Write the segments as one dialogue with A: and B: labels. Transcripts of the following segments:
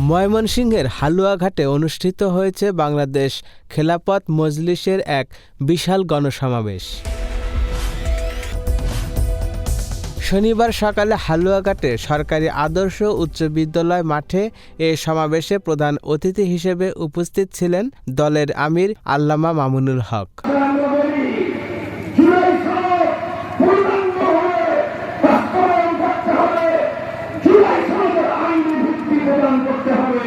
A: ময়মনসিংহের হালুয়াঘাটে অনুষ্ঠিত হয়েছে বাংলাদেশ খেলাপথ মজলিসের এক বিশাল গণসমাবেশ। শনিবার সকালে হালুয়াঘাটে সরকারি আদর্শ উচ্চ বিদ্যালয় মাঠে এ সমাবেশে প্রধান অতিথি হিসেবে উপস্থিত ছিলেন দলের আমির আল্লামা মামুনুল হক
B: আমরা বলি জুলাই সনদ পূর্ণাঙ্গভাবে বাস্তবায়ন করতে হবে জুলাই সনদের আইনি ভিত্তি প্রদান করতে হবে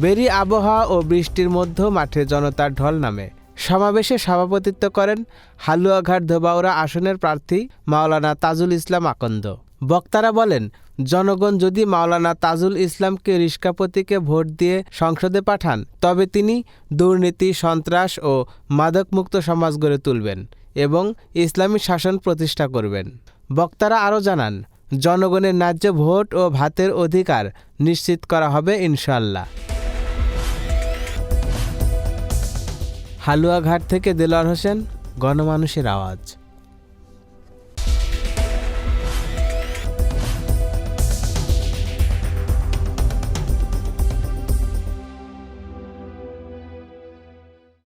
A: বেরি আবহাওয়া ও বৃষ্টির মধ্যেও মাঠে জনতার ঢল নামে। সমাবেশে সভাপতিত্ব করেন হালুয়াঘাট ধোবাউড়া আসনের প্রার্থী মাওলানা তাজুল ইসলাম আকন্দ। বক্তারা বলেন, জনগণ যদি মাওলানা তাজুল ইসলামকে রিস্কাপতিকে ভোট দিয়ে সংসদে পাঠান, তবে তিনি দুর্নীতি, সন্ত্রাস ও মাদকমুক্ত সমাজ গড়ে তুলবেন এবং ইসলামী শাসন প্রতিষ্ঠা করবেন। বক্তারা আরও জানান, জনগণের ন্যায্য ভোট ও ভাতের অধিকার নিশ্চিত করা হবে ইনশাল্লাহ হালুয়াঘাট থেকে দেলোয়ার হোসেন গণমানুষের আওয়াজ।